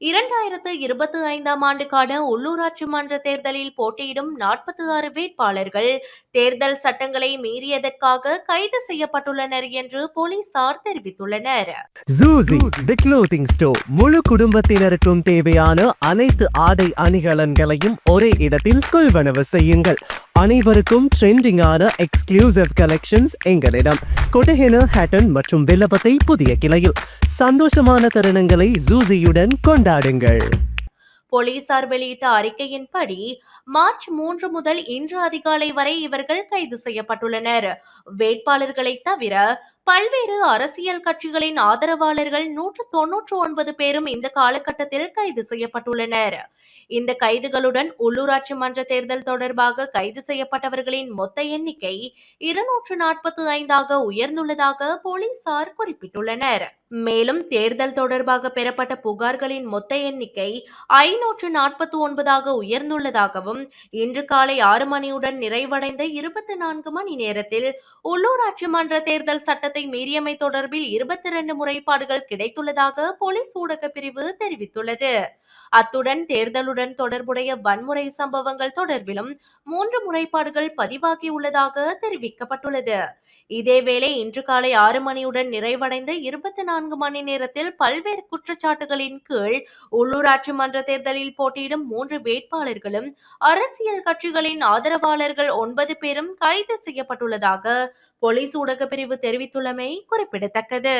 இரண்டாயிரத்து இருபத்தி ஐந்தாம் ஆண்டுக்கான உள்ளூராட்சி மன்ற தேர்தலில் போட்டியிடும் நாற்பத்தி ஆறு வேட்பாளர்கள். தேர்தல் சட்டங்களை மீறியதற்காக கைது செய்யப்பட்டுள்ளனர் என்று போலீசார் தெரிவித்துள்ளனர். ஜூசி தி ஸ்டோர் முழு குடும்பத்தினருக்கும் தேவையான அனைத்து ஆடை அணிகலன்களையும் ஒரே இடத்தில் கொள்வனவு செய்யுங்கள். அனைவருக்கும் ட்ரெண்டிங்கான எக்ஸ்க்ளூசிவ் கலெக்ஷன்ஸ் எங்களிடம். கொட்டஹென ஹேட்டன் மற்றும் வில்லபத்தை புதிய கிளையில். சந்தோஷமான தருணங்களை ஜூசியுடன் கொண்டாடுங்கள். போலீசார் வெளியிட்ட அறிக்கையின்படி மார்ச் மூன்று முதல் இன்று அதிகாலை வரை இவர்கள் கைது செய்யப்பட்டுள்ளனர். வேட்பாளர்களை தவிர பல்வேறு அரசியல் கட்சிகளின் ஆதரவாளர்கள் நூற்று தொன்னூற்று ஒன்பது பேரும் இந்த காலகட்டத்தில் கைது செய்யப்பட்டுள்ளனர். இந்த கைதுகளுடன் உள்ளூராட்சி மன்ற தேர்தல் தொடர்பாக கைது செய்யப்பட்டவர்களின் மொத்த எண்ணிக்கை இருநூற்று நாற்பத்தி ஐந்தாக உயர்ந்துள்ளதாக போலீசார் குறிப்பிட்டுள்ளனர். மேலும் தேர்தல் தொடர்பாக பெறப்பட்ட புகார்களின் மொத்த எண்ணிக்கை ஐநூற்று நாற்பத்தி ஒன்பதாக உயர்ந்துள்ளதாகவும் இன்று காலை ஆறு மணியுடன் நிறைவடைந்த இருபத்தி நான்கு மணி நேரத்தில் உள்ளூராட்சி மன்ற தேர்தல் சட்டத்தை மீறியமை தொடர்பில் இருபத்தி இரண்டு முறைப்பாடுகள் கிடைத்துள்ளதாக போலீஸ் ஊடக பிரிவு தெரிவித்துள்ளது. அத்துடன் தேர்தலுடன் தொடர்புடைய வன்முறை சம்பவங்கள் தொடர்பிலும் மூன்று முறைப்பாடுகள் பதிவாகியுள்ளதாக தெரிவிக்கப்பட்டுள்ளது. இதேவேளை இன்று காலை ஆறு மணியுடன் நிறைவடைந்த இருபத்தி நான்கு மணி நேரத்தில் பல்வேறு குற்றச்சாட்டுகளின் கீழ் உள்ளூராட்சி மன்ற தேர்தலில் போட்டியிடும் மூன்று வேட்பாளர்களும் அரசியல் கட்சிகளின் ஆதரவாளர்கள் ஒன்பது பேரும் கைது செய்யப்பட்டுள்ளதாக போலீஸ் ஊடக பிரிவு தெரிவித்துள்ளமை குறிப்பிடத்தக்கது.